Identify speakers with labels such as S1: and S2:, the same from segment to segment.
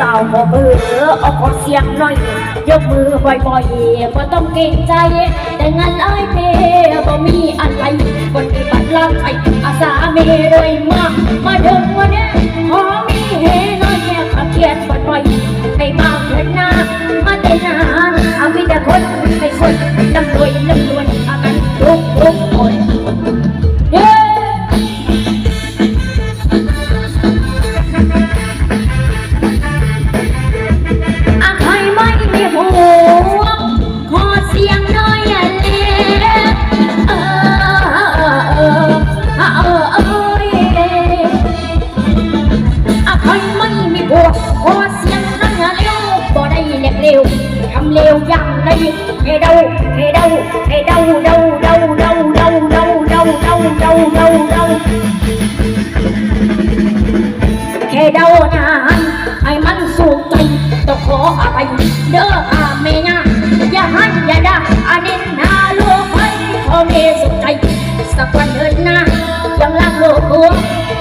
S1: สาวขอมือออกขอเสียงหน่อย ยกมือบ่อยๆบ่ต้องเกรงใจ แต่งานอ้ายเพ เร็วอย่างไรเฮเดาเฮเดาเฮเดาเดาเดาเดาเดาเดาเดาเดาเดาเดาเดาแค่เดานานให้มันสุขใจต้องขออภัยเด้ออาเมียอย่าหันอย่าด่าอันนี้นาโลกให้ขอเมสุขใจสักวันเดินหน้ายังรักโลกหัว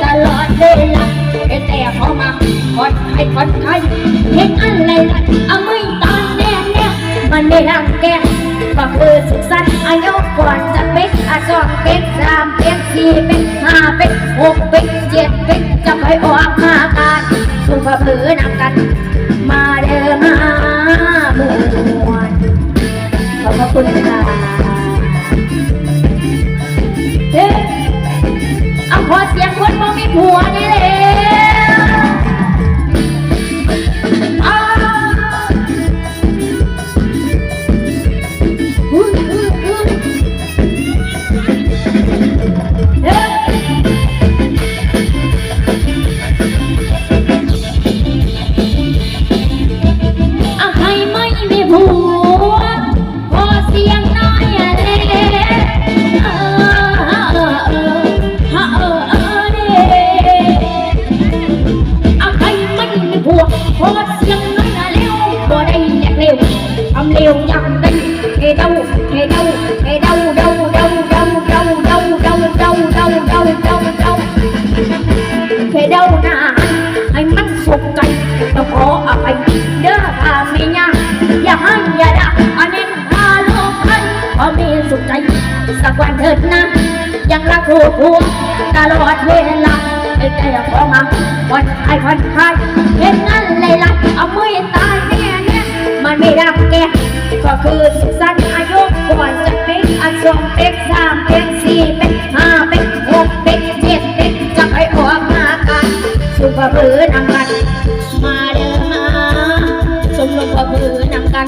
S1: ตลอดเวลาเห็นแต่เขามาคอนให้คอนใครเห็นอะไรล่ะ ไม่รังแกก็คือสุขสันต์อายุก่อนจะเป็นอาสองเป็นสามเป็นสี่เป็นห้าเป็นหกเป็นเจ็ดเป็นจะไปออกมาการสุขภาพนำกัน นานให้มันสุขใจต้องขออภัยเด้อถ้าไม่ยากอย่าให้อย่าด่าอันนี้ฮาโลกให้พอมีสุขใจสักวันเถิดนะยังรักลูกหัวตลอดเวลาไอ้ใจขอมาวันไอ้วันคายเห็นนั่น ก็คือสุขสันอายุก่อนจะเป็นอันสองเป็นสามเป็นสี่เป็นห้าเป็นหกเป็นเจ็ดเป็นจะไปออกมากันสุภาพรือนำกัน มาเดินมาสมรมกับมือนำกัน